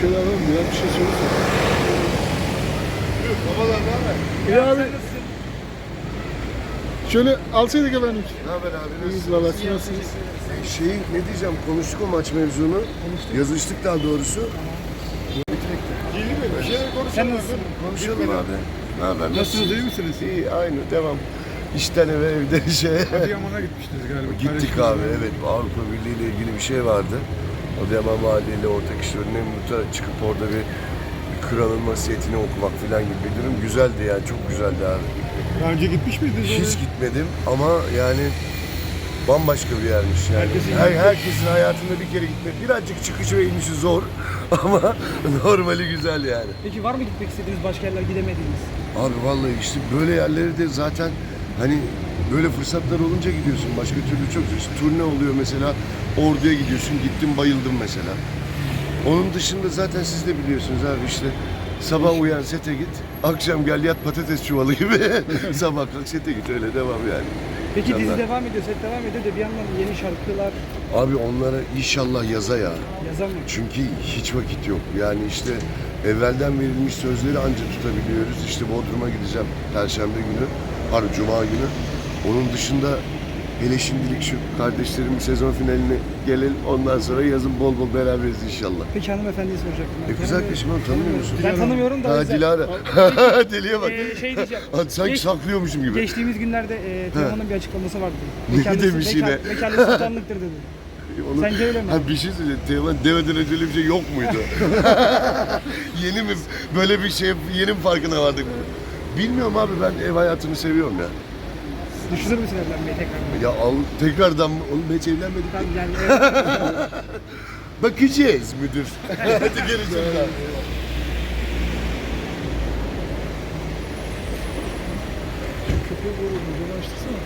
şöyle alalım biraz bir şey söylesene. Babalar ne haber? İyi abi. Şöyle alsaydık efendim. Ne haber abi? İyiyiz valla siz nasılsınız? Şey ne diyeceğim konuştuk o maç mevzunu. Yazıştık daha doğrusu. Bir şeyler konuşalım. Konuşalım abi. Ne haber? Nasılsınız iyi misiniz? İyi aynı devam. İşten eve evden şeye. Adıyaman'a gitmiştiniz galiba. Gittik abi evet Avrupa Birliği ile ilgili bir şey vardı. Adıyaman Valiliği ile ortak iş Nemrut'a çıkıp orada bir, bir kralın vasiyetini okumak falan gibi bir durum güzeldi yani çok güzeldi abi. Daha önce gitmiş miydiniz? Hiç gitmedim ama yani bambaşka bir yermiş yani. Herkesin Her, herkesin hayatında bir kere gitmek birazcık çıkışı ve inişi zor ama normali güzel yani. Peki var mı gitmek istediğiniz başka yerler gidemediğiniz? Abi vallahi işte böyle yerleri de zaten hani böyle fırsatlar olunca gidiyorsun. Başka türlü çok işte turne oluyor mesela. Ordu'ya gidiyorsun. Gittim bayıldım mesela. Onun dışında zaten siz de biliyorsunuz abi işte sabah uyan sete git. Akşam gel yat patates çuvalı gibi. sabah kalk sete git öyle devam yani. Peki dizi İnşallah. devam ediyor, set devam ediyor da bir yandan yeni şarkılar Abi onlara inşallah yaza ya. yazamıyor. Çünkü hiç vakit yok. Yani işte evvelden verilmiş sözleri anca tutabiliyoruz. İşte Bodrum'a gideceğim Perşembe günü, pardon Cuma günü. Onun dışında hele şimdilik şu kardeşlerimin sezon finaline gelelim. Ondan sonra yazın bol bol beraberiz inşallah. Peki hanımefendiyi soracaktım. ben. E kız Tanımıyorum. arkadaşım tanımıyor musun? Ben tanımıyorum da o Ha yüzden- Dilara. Deliye bak. Ee, şey diyeceğim. Sanki Geç- saklıyormuşum gibi. Geçtiğimiz günlerde e, Teoman'ın bir açıklaması vardı. Ne demiş yine? Bekarlık sultanlıktır dedi. Onu- Sence öyle mi? Ha bir şey söyleyeceğim. Teoman demeden önce öyle bir şey yok muydu? yeni mi? Böyle bir şey yeni mi farkına vardık? Bilmiyorum abi ben ev hayatını seviyorum ya. Düşünür müsün evlenmeyi tekrar? Ya al tekrardan mı? Oğlum hiç evlenmedik. Tabii yani. Bakacağız müdür. Hadi görüşürüz. Köpeği bir açtırsana.